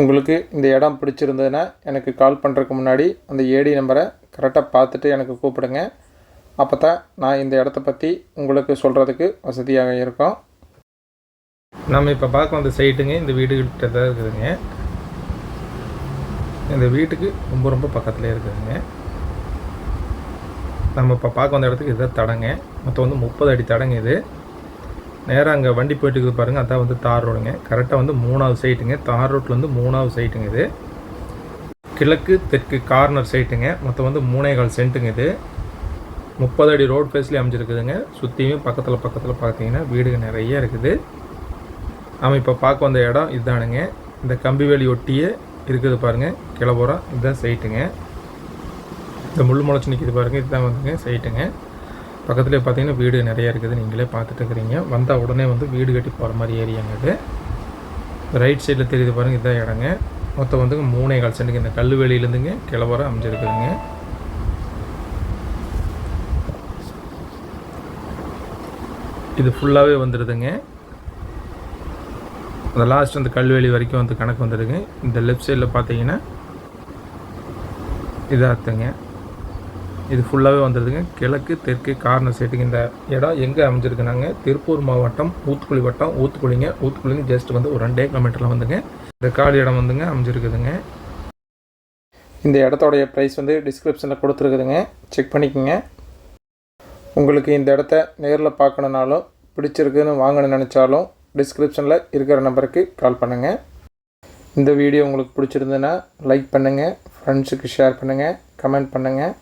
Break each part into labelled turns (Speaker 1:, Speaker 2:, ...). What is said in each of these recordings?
Speaker 1: உங்களுக்கு இந்த இடம் பிடிச்சிருந்ததுன்னா எனக்கு கால் பண்ணுறதுக்கு முன்னாடி அந்த ஏடி நம்பரை கரெக்டாக பார்த்துட்டு எனக்கு கூப்பிடுங்க. அப்போ தான் நான் இந்த இடத்த பற்றி உங்களுக்கு சொல்கிறதுக்கு வசதியாக இருக்கும். நம்ம இப்போ பார்க்க வந்த சைட்டுங்க இந்த வீடுகிட்ட தான் இருக்குதுங்க. இந்த வீட்டுக்கு ரொம்ப ரொம்ப பக்கத்தில் இருக்குதுங்க. நம்ம இப்போ பார்க்க வந்த இடத்துக்கு இதுதான் தடங்க. மொத்தம் வந்து முப்பது அடி தடங்க இது. நேராக அங்கே வண்டி போயிட்டு இருக்குது பாருங்கள் அதான் வந்து தார் ரோடுங்க. கரெக்டாக வந்து மூணாவது சைட்டுங்க தார் ரோட்டில் வந்து மூணாவது சைட்டுங்க இது. கிழக்கு தெற்கு கார்னர் சைட்டுங்க மொத்தம் வந்து மூணே கால் சென்ட்டுங்க இது. முப்பது அடி ரோட் ஃபேஸ்லேயே அமைஞ்சிருக்குதுங்க. சுற்றியும் பக்கத்தில் பக்கத்தில் பார்த்தீங்கன்னா வீடுங்க நிறைய இருக்குது. ஆமாம் இப்போ பார்க்க வந்த இடம் இதுதானுங்க இந்த கம்பி வேலி ஒட்டியே இருக்குது பாருங்கள் கிளப்புறம் இதுதான் சைட்டுங்க இந்த முள் முளைச்சி நிற்கிது பாருங்கள் இதுதான் வந்துங்க சைட்டுங்க பக்கத்துலேயே பார்த்தீங்கன்னா வீடு நிறையா இருக்குது. நீங்களே பார்த்துட்டு இருக்கிறீங்க. வந்தால் உடனே வந்து வீடு கட்டி போகிற மாதிரி ஏரியாங்க இது. ரைட் சைடில் தெரியுது பாருங்கள் இதான் இடங்க. மொத்தம் வந்துங்க மூணே கால் சென்ட்டுங்க இந்த கல்லுவெளியிலேருந்துங்க கிளவர அமைஞ்சிருக்குதுங்க. இது ஃபுல்லாகவே வந்துடுதுங்க அந்த லாஸ்ட் அந்த கல்வெளி வரைக்கும் வந்து கணக்கு வந்துடுங்க இந்த லெஃப்ட் சைடில் பார்த்தீங்கன்னா இதாகத்துங்க இது ஃபுல்லாகவே வந்துடுதுங்க கிழக்கு தெற்கு கார்னர் சைட்டுக்கு இந்த இடம் எங்கே அமைஞ்சிருக்குனாங்க? திருப்பூர் மாவட்டம் ஊத்துக்குழி வட்டம். ஊத்துக்குழிங்க ஊத்துக்குழிங்க ஜஸ்ட் வந்து ஒரு ரெண்டே கிலோமீட்டரில் வந்துங்க. இந்த காலி இடம் வந்துங்க அமைஞ்சிருக்குதுங்க. இந்த இடத்தோடைய ப்ரைஸ் வந்து டிஸ்கிரிப்ஷனில் கொடுத்துருக்குதுங்க. செக் பண்ணிக்கோங்க. உங்களுக்கு இந்த இடத்த நேரில் பார்க்கணுனாலும் பிடிச்சிருக்குன்னு வாங்கணும்னு நினச்சாலும் டிஸ்கிரிப்ஷனில் இருக்கிற நம்பருக்கு கால் பண்ணுங்கள் இந்த வீடியோ உங்களுக்கு பிடிச்சிருந்ததுன்னா லைக் பண்ணுங்கள் ஃப்ரெண்ட்ஸுக்கு ஷேர் பண்ணுங்கள் கமெண்ட் பண்ணுங்கள்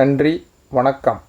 Speaker 1: நன்றி வணக்கம்.